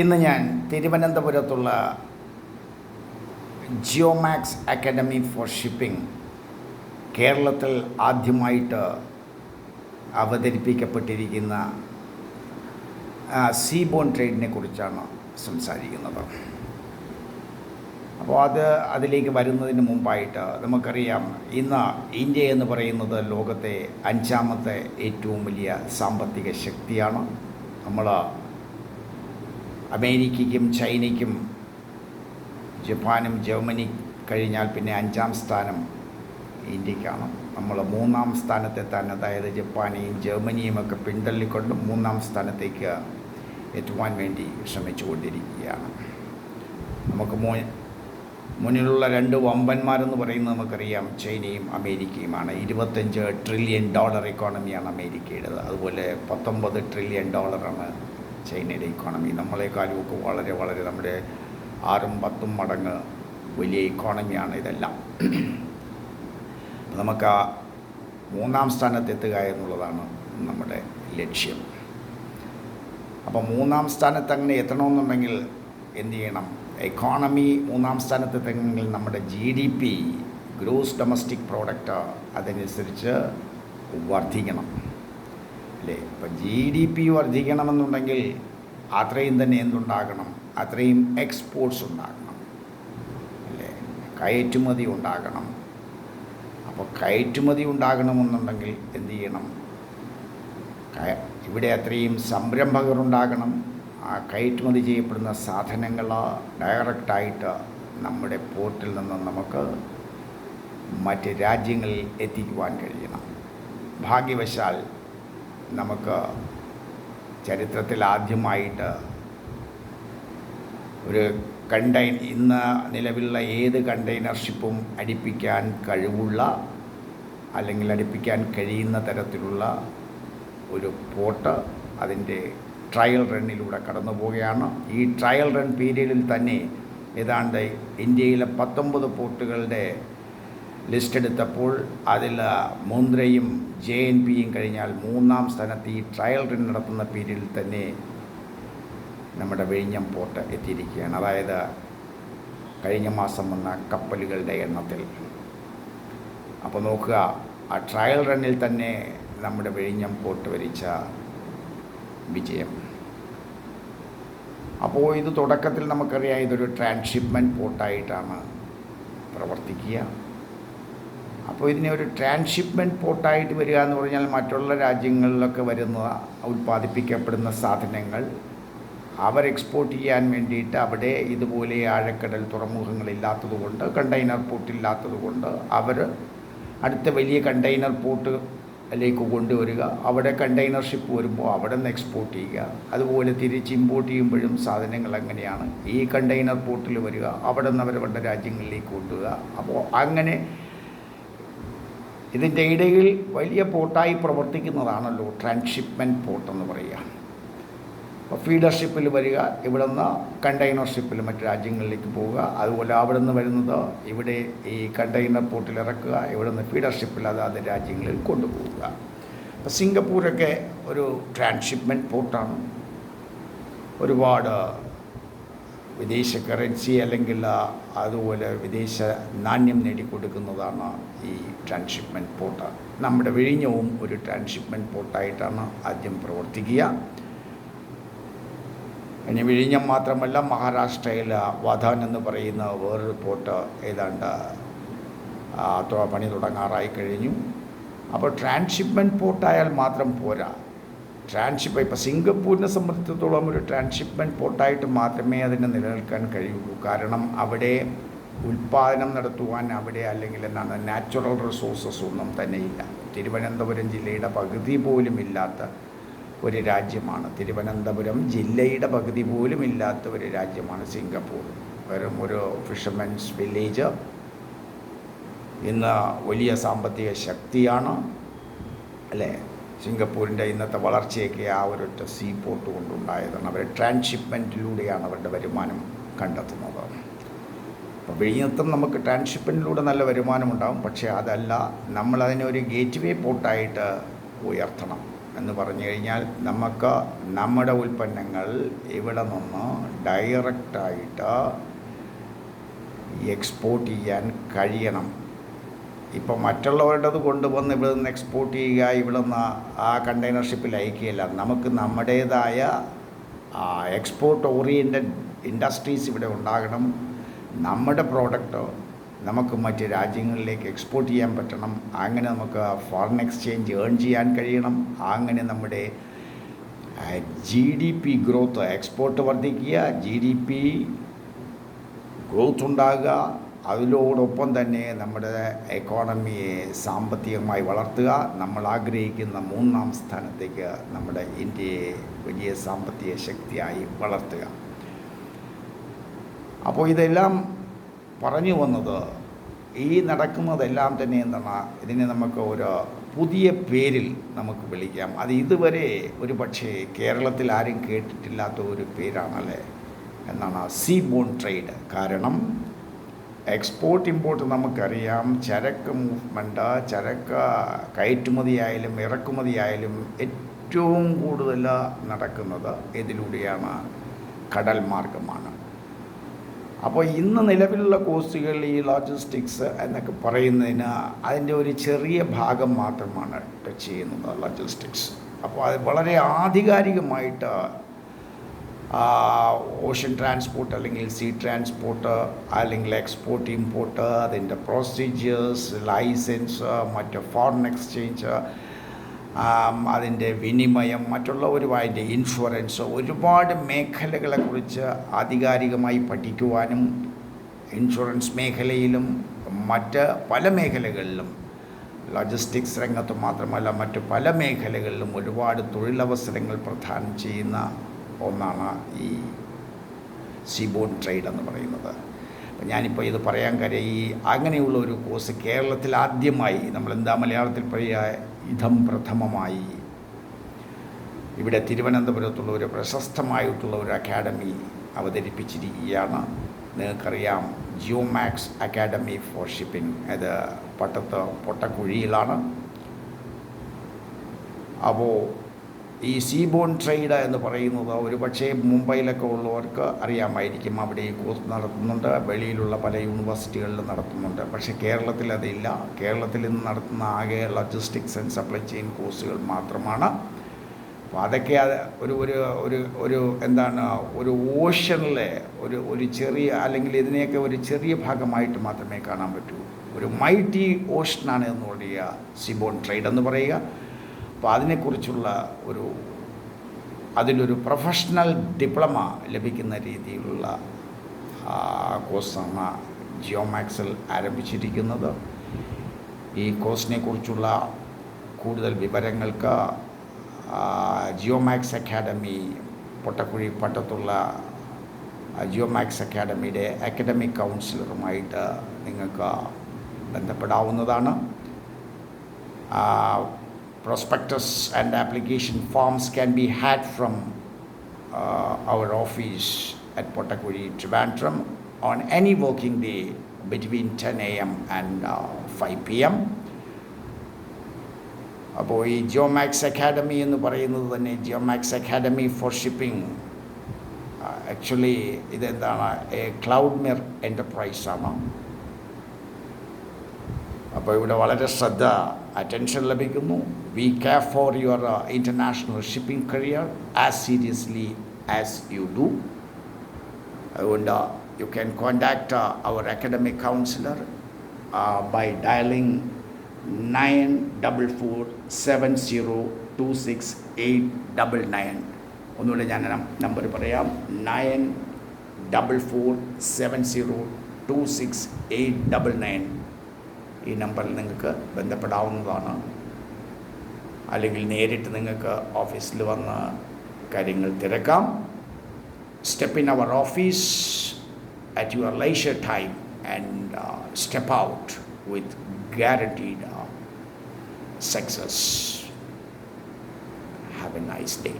ഇന്ന് ഞാൻ തിരുവനന്തപുരത്തുള്ള ജിയോമാക്സ് അക്കാഡമി ഫോർ ഷിപ്പിംഗ് കേരളത്തിൽ ആദ്യമായിട്ട് അവതരിപ്പിക്കപ്പെട്ടിരിക്കുന്ന സീബോൺ ട്രേഡിനെ കുറിച്ചാണ് സംസാരിക്കുന്നത്. അപ്പോൾ അത് അതിലേക്ക് വരുന്നതിന് മുമ്പായിട്ട് നമുക്കറിയാം ഇന്ന് ഇന്ത്യ എന്ന് പറയുന്നത് ലോകത്തെ അഞ്ചാമത്തെ ഏറ്റവും വലിയ സാമ്പത്തിക ശക്തിയാണ്. നമ്മൾ അമേരിക്കയ്ക്കും ചൈനയ്ക്കും ജപ്പാനും ജർമ്മനി കഴിഞ്ഞാൽ പിന്നെ അഞ്ചാം സ്ഥാനം ഇന്ത്യക്കാണ്. നമ്മൾ മൂന്നാം സ്ഥാനത്തെത്താൻ അതായത് ജപ്പാനെയും ജർമ്മനിയും ഒക്കെ പിന്തള്ളിക്കൊണ്ട് മൂന്നാം സ്ഥാനത്തേക്ക് എത്തുവാൻ വേണ്ടി ശ്രമിച്ചുകൊണ്ടിരിക്കുകയാണ്. നമുക്ക് മോ മുന്നിലുള്ള രണ്ട് വമ്പന്മാരെന്ന് പറയുന്നത് നമുക്കറിയാം. ചൈനയും അമേരിക്കയുമാണ്. ഇരുപത്തഞ്ച് ട്രില്യൺ ഡോളർ ഇക്കോണമിയാണ് അമേരിക്കയുടേത്. അതുപോലെ പത്തൊമ്പത് ട്രില്യൺ ഡോളറാണ് ചൈനയുടെ ഇക്കോണമി നമ്മളെക്കാളും ഒക്കെ വളരെ വളരെ നമ്മുടെ ആറും പത്തും മടങ്ങ് വലിയ ഇക്കോണമിയാണ് ഇതെല്ലാം. നമുക്ക് ആ മൂന്നാം സ്ഥാനത്തെത്തുക എന്നുള്ളതാണ് നമ്മുടെ ലക്ഷ്യം. അപ്പോൾ മൂന്നാം സ്ഥാനത്ത് അങ്ങനെ എത്തണമെന്നുണ്ടെങ്കിൽ എന്ത് ചെയ്യണം? എക്കോണമി മൂന്നാം സ്ഥാനത്തെത്തണമെങ്കിൽ നമ്മുടെ G D P gross domestic product അതനുസരിച്ച് വർദ്ധിക്കണം. അല്ലേ? ഇപ്പം ജി ഡി പി വർദ്ധിക്കണമെന്നുണ്ടെങ്കിൽ അത്രയും തന്നെ എന്തുണ്ടാകണം? അത്രയും എക്സ്പോർട്സ് ഉണ്ടാകണം. അല്ലേ? കയറ്റുമതി ഉണ്ടാകണം. അപ്പോൾ കയറ്റുമതി ഉണ്ടാകണമെന്നുണ്ടെങ്കിൽ എന്തു ചെയ്യണം? ഇവിടെ അത്രയും സംരംഭകർ ഉണ്ടാകണം. ആ കയറ്റുമതി ചെയ്യപ്പെടുന്ന സാധനങ്ങൾ ഡയറക്റ്റായിട്ട് നമ്മുടെ പോർട്ടിൽ നിന്ന് നമുക്ക് മറ്റ് രാജ്യങ്ങളിൽ എത്തിക്കുവാൻ കഴിയണം. ഭാഗ്യവശാൽ നമുക്ക് ചരിത്രത്തിൽ ആദ്യമായിട്ട് ഒരു കണ്ടെയ്ൻ ഇന്ന് നിലവിലുള്ള ഏത് കണ്ടെയ്നർഷിപ്പും അടിപ്പിക്കാൻ കഴിവുള്ള അല്ലെങ്കിൽ അടിപ്പിക്കാൻ കഴിയുന്ന തരത്തിലുള്ള ഒരു പോട്ട് അതിന്റെ ട്രയൽ റണ്ണിലൂടെ കടന്നു പോവുകയാണ്. ഈ ട്രയൽ റൺ പീരീഡിൽ തന്നെ ഏതാണ്ട് ഇന്ത്യയിലെ പത്തൊമ്പത് പോർട്ടുകളുടെ ലിസ്റ്റ് എടുത്തപ്പോൾ അതിൽ മുന്ദ്രയും ജെ എൻ പിയും കഴിഞ്ഞാൽ മൂന്നാം സ്ഥാനത്ത് ഈ ട്രയൽ റൺ നടത്തുന്ന പീരീഡിൽ തന്നെ നമ്മുടെ വിഴിഞ്ഞം പോർട്ട് എത്തിയിരിക്കുകയാണ്. അതായത് കഴിഞ്ഞ മാസം വന്ന കപ്പലുകളുടെ എണ്ണത്തിൽ. അപ്പോൾ നോക്കുക ആ ട്രയൽ റണ്ണിൽ തന്നെ നമ്മുടെ വിഴിഞ്ഞം പോർട്ട് വരിച്ച വിജയം. അപ്പോൾ ഇത് തുടക്കത്തിൽ നമുക്കറിയാം ഇതൊരു ട്രാൻസ്ഷിപ്മെന്റ് പോർട്ടായിട്ടാണ് പ്രവർത്തിക്കുക. അപ്പോൾ ഇതിനെ ഒരു ട്രാൻസ്ഷിപ്മെന്റ് പോർട്ടായിട്ട് വരിക എന്ന് പറഞ്ഞാൽ മറ്റുള്ള രാജ്യങ്ങളിലൊക്കെ വരുന്ന ഉൽപ്പാദിപ്പിക്കപ്പെടുന്ന സാധനങ്ങൾ അവർ എക്സ്പോർട്ട് ചെയ്യാൻ വേണ്ടിയിട്ട് അവിടെ ഇതുപോലെ ആഴക്കടൽ തുറമുഖങ്ങളില്ലാത്തത് കൊണ്ട് കണ്ടെയ്നർ പോർട്ട് കൊണ്ട് അവർ അടുത്ത വലിയ കണ്ടെയ്നർ പോർട്ടിലേക്ക് കൊണ്ടുവരിക. അവിടെ കണ്ടെയ്നർ ഷിപ്പ് വരുമ്പോൾ അവിടെ നിന്ന് എക്സ്പോർട്ട് ചെയ്യുക. അതുപോലെ തിരിച്ച് ഇമ്പോർട്ട് ചെയ്യുമ്പോഴും സാധനങ്ങൾ അങ്ങനെയാണ്. ഈ കണ്ടെയ്നർ പോർട്ടിൽ വരിക. അവിടെ നിന്ന് അവരവരുടെ രാജ്യങ്ങളിലേക്ക് കൊണ്ടുവരിക. അപ്പോൾ അങ്ങനെ ഇതിന്റെ ഇടയിൽ വലിയ പോട്ടായി പ്രവർത്തിക്കുന്നതാണല്ലോ ട്രാൻസ്ഷിപ്മെന്റ് പോർട്ട് എന്ന് പറയുക. അപ്പോൾ ഫീഡർഷിപ്പിൽ വരിക ഇവിടെ നിന്ന് കണ്ടെയ്നർ ഷിപ്പിൽ മറ്റ് രാജ്യങ്ങളിലേക്ക് പോവുക അതുപോലെ അവിടെ നിന്ന് വരുന്നത് ഇവിടെ ഈ കണ്ടെയ്നർ പോർട്ടിൽ ഇറക്കുക ഇവിടെ നിന്ന് ഫീഡർഷിപ്പിൽ അതാത് രാജ്യങ്ങളിൽ കൊണ്ടുപോവുക. അപ്പോൾ സിംഗപ്പൂരൊക്കെ ഒരു ട്രാൻസ്ഷിപ്മെന്റ് പോർട്ടാണ് ഒരുപാട് വിദേശ കറൻസി അല്ലെങ്കിൽ അതുപോലെ വിദേശ നാണ്യം നേടിക്കൊടുക്കുന്നതാണ് ഈ ട്രാൻസ്ഷിപ്മെന്റ് പോർട്ട് നമ്മുടെ വിഴിഞ്ഞവും ഒരു ട്രാൻസ്ഷിപ്മെന്റ് പോർട്ടായിട്ടാണ് ആദ്യം പ്രവർത്തിക്കുക. ഇനി വിഴിഞ്ഞം മാത്രമല്ല മഹാരാഷ്ട്രയിൽ വധാൻ എന്ന് പറയുന്ന വേറൊരു പോർട്ട് ഏതാണ്ട് പണി തുടങ്ങാറായി കഴിഞ്ഞു. അപ്പോൾ ട്രാൻസ്ഷിപ്മെന്റ് പോർട്ടായാൽ മാത്രം പോരാ. ട്രാൻസ്ഷിപ്പ് ഇപ്പോൾ സിംഗപ്പൂരിനെ സംബന്ധിച്ചിടത്തോളം ഒരു ട്രാൻഷിപ്മെന്റ് പോർട്ടായിട്ട് മാത്രമേ അതിനെ നിലനിൽക്കാൻ കഴിയുള്ളൂ. കാരണം അവിടെ ഉൽപ്പാദനം നടത്തുവാൻ അവിടെ അല്ലെങ്കിൽ എന്താണ് നാച്ചുറൽ റിസോഴ്സസ് ഒന്നും തന്നെയില്ല തിരുവനന്തപുരം ജില്ലയുടെ പകുതി പോലും ഇല്ലാത്ത ഒരു രാജ്യമാണ്. തിരുവനന്തപുരം ജില്ലയുടെ പകുതി പോലും ഇല്ലാത്ത ഒരു രാജ്യമാണ് സിംഗപ്പൂർ. വെറും ഒരു ഫിഷർമെൻസ് വില്ലേജ് ഇന്ന് വലിയ സാമ്പത്തിക ശക്തിയാണ്. അല്ലേ? സിംഗപ്പൂരിന്റെ ഇന്നത്തെ വളർച്ചയൊക്കെ ആ ഒരൊറ്റ സീ പോർട്ട് കൊണ്ടുണ്ടായതാണ്. അവർ ട്രാൻസ്ഷിപ്മെന്റിലൂടെയാണ് അവരുടെ വരുമാനം കണ്ടെത്തുന്നത്. അപ്പോൾ വിഴിഞ്ഞത്തും നമുക്ക് ട്രാൻസ്ഷിപ്മെന്റിലൂടെ നല്ല വരുമാനമുണ്ടാകും പക്ഷേ അതല്ല നമ്മളതിനെ ഒരു ഗേറ്റ് വേ പോർട്ടായിട്ട് ഉയർത്തണം എന്ന് പറഞ്ഞു കഴിഞ്ഞാൽ നമുക്ക് നമ്മുടെ ഉൽപ്പന്നങ്ങൾ ഇവിടെ നിന്ന് ഡയറക്റ്റായിട്ട് എക്സ്പോർട്ട് ചെയ്യാൻ കഴിയണം. ഇപ്പോൾ മറ്റുള്ളവരുടേത് കൊണ്ടുവന്ന് ഇവിടെ നിന്ന് എക്സ്പോർട്ട് ചെയ്യുക ഇവിടെ നിന്ന് ആ കണ്ടെയ്നർ ഷിപ്പിൽ അയക്കുകയില്ല. നമുക്ക് നമ്മുടേതായ എക്സ്പോർട്ട് ഓറിയന്റഡ് ഇൻഡസ്ട്രീസ് ഇവിടെ ഉണ്ടാകണം. നമ്മുടെ പ്രോഡക്റ്റ് നമുക്ക് മറ്റ് രാജ്യങ്ങളിലേക്ക് എക്സ്പോർട്ട് ചെയ്യാൻ പറ്റണം. അങ്ങനെ നമുക്ക് ഫോറിൻ എക്സ്ചേഞ്ച് ഏൺ ചെയ്യാൻ കഴിയണം. അങ്ങനെ നമ്മുടെ G D P growth export വർദ്ധിക്കുക G D P growth ഉണ്ടാകുക അതിനോടൊപ്പം തന്നെ നമ്മുടെ എക്കോണമിയെ സാമ്പത്തികമായി വളർത്തുക. നമ്മൾ ആഗ്രഹിക്കുന്ന മൂന്നാം സ്ഥാനത്തേക്ക് നമ്മുടെ ഇന്ത്യയെ വലിയ സാമ്പത്തിക ശക്തിയായി വളർത്തുക. അപ്പോൾ ഇതെല്ലാം പറഞ്ഞു വന്നത് ഈ നടക്കുന്നതെല്ലാം തന്നെ എന്താണ് ഇതിനെ നമുക്ക് ഒരു പുതിയ പേരിൽ നമുക്ക് വിളിക്കാം. അത് ഇതുവരെ ഒരു പക്ഷേ കേരളത്തിൽ ആരും കേട്ടിട്ടില്ലാത്ത ഒരു പേരാണല്ലേ? എന്നാണ് സീ ബോൺ ട്രേഡ്. കാരണം എക്സ്പോർട്ട് ഇമ്പോർട്ട് നമുക്കറിയാം. ചരക്ക് മൂവ്മെന്റ് ചരക്ക് കയറ്റുമതിയായാലും ഇറക്കുമതിയായാലും ഏറ്റവും കൂടുതൽ നടക്കുന്നത് ഇതിലൂടെയാണ് കടൽ മാർഗമാണ്. അപ്പോൾ ഇന്ന് നിലവിലുള്ള കോഴ്സുകൾ ഈ ലോജിസ്റ്റിക്സ് എന്നൊക്കെ പറയുന്നതിന് അതിന്റെ ഒരു ചെറിയ ഭാഗം മാത്രമാണ് ടച്ച് ചെയ്യുന്നത് ലോജിസ്റ്റിക്സ് അപ്പോൾ അത് വളരെ ആധികാരികമായിട്ട് ഓഷ്യൻ ട്രാൻസ്പോർട്ട് അല്ലെങ്കിൽ സീ ട്രാൻസ്പോർട്ട് അല്ലെങ്കിൽ എക്സ്പോർട്ട് ഇമ്പോർട്ട് അതിന്റെ പ്രൊസീജിയേഴ്സ് ലൈസൻസ് മറ്റ് ഫോറിൻ എക്സ്ചേഞ്ച് അതിന്റെ വിനിമയം മറ്റുള്ള അതിന്റെ ഇൻഷുറൻസ് ഒരുപാട് മേഖലകളെക്കുറിച്ച് ആധികാരികമായി പഠിക്കുവാനും ഇൻഷുറൻസ് മേഖലയിലും മറ്റ് പല മേഖലകളിലും ലോജിസ്റ്റിക്സ് രംഗത്ത് മാത്രമല്ല മറ്റ് പല മേഖലകളിലും ഒരുപാട് തൊഴിലവസരങ്ങൾ പ്രദാനം ചെയ്യുന്ന ഒന്നാണ് ഈ സിബോൺ ട്രേഡ് എന്ന് പറയുന്നത്. ഞാനിപ്പോൾ ഇത് പറയാൻ കാര്യം ഈ അങ്ങനെയുള്ള ഒരു കോഴ്സ് കേരളത്തിൽ ആദ്യമായി നമ്മൾ എന്താ മലയാളത്തിൽ പറയുക ഇതം പ്രഥമമായി. ഇവിടെ തിരുവനന്തപുരത്തുള്ള ഒരു പ്രശസ്തമായിട്ടുള്ള ഒരു അക്കാഡമി അവതരിപ്പിച്ചിരിക്കുകയാണ്. നിങ്ങൾക്കറിയാം ജിയോമാക്സ് അക്കാഡമി ഫോർ ഷിപ്പിംഗ് അത് പട്ടത്ത് പൊട്ടക്കുഴിയിലാണ്. അപ്പോൾ ഈ സീബോൺ ട്രേഡ് എന്ന് പറയുന്നത് ഒരു പക്ഷേ മുംബൈയിലൊക്കെ ഉള്ളവർക്ക് അറിയാമായിരിക്കും. അവിടെ ഈ കോഴ്സ് നടത്തുന്നുണ്ട്. വെളിയിലുള്ള പല യൂണിവേഴ്സിറ്റികളിലും നടത്തുന്നുണ്ട്. പക്ഷേ കേരളത്തിൽ അതില്ല. കേരളത്തിൽ ഇന്ന് നടത്തുന്ന ആകെ ലോജിസ്റ്റിക്സ് ആൻഡ് സപ്ലൈ ചെയിൻ കോഴ്സുകൾ മാത്രമാണ്. അപ്പോൾ അതൊക്കെ അത് ഒരു ഒരു ഒരു ഒരു എന്താണ് ഒരു ഓഷനിലെ ഒരു ഒരു ചെറിയ അല്ലെങ്കിൽ ഇതിനെയൊക്കെ ഒരു ചെറിയ ഭാഗമായിട്ട് മാത്രമേ കാണാൻ പറ്റൂ. ഒരു മൈറ്റി ഓഷനാണ് എന്ന് പറയുക സിബോൺ ട്രേഡ് എന്ന് പറയുക. അപ്പോൾ അതിനെക്കുറിച്ചുള്ള ഒരു അതിലൊരു പ്രൊഫഷണൽ ഡിപ്ലോമ ലഭിക്കുന്ന രീതിയിലുള്ള കോഴ്സാണ് ജിയോമാക്സിൽ ആരംഭിച്ചിരിക്കുന്നത്. ഈ കോഴ്സിനെക്കുറിച്ചുള്ള കൂടുതൽ വിവരങ്ങൾക്ക് ജിയോമാക്സ് അക്കാഡമി പൊട്ടക്കുഴി പട്ടത്തുള്ള ജിയോമാക്സ് അക്കാഡമിയുടെ അക്കാഡമിക് കൗൺസിലറുമായിട്ട് നിങ്ങൾക്ക് ബന്ധപ്പെടാവുന്നതാണ്. Prospectus and application forms can be had from uh, our office at Potakuri, Trivandrum on any working day between 10 a.m. and uh, 5 p.m. അപ്പോൾ ഈ ജിയോമാക്സ് അക്കാഡമി എന്ന് പറയുന്നത് തന്നെ Geomax academy for shipping actually ഇതെന്താണ് എ ക്ലൗഡ് മിർ എന്റർപ്രൈസാണ് അപ്പോൾ ഇവിടെ വളരെ ശ്രദ്ധ അറ്റൻഷൻ ലഭിക്കുന്നു shipping career as seriously as you do അതുകൊണ്ട് you can contact our academic counsellor by dialling nine double four seven zero two six eight double nine ഒന്നുകൂടെ ഞാൻ നമ്പർ പറയാം. Nine double four seven zero two six eight double nine ഈ നമ്പറിൽ നിങ്ങൾക്ക് ബന്ധപ്പെടാവുന്നതാണ്. അല്ലെങ്കിൽ നേരിട്ട് നിങ്ങൾക്ക് ഓഫീസിൽ വന്ന് കാര്യങ്ങൾ തിരക്കാം step in our office at your leisure time and step out with guaranteed uh, success. Have a nice day.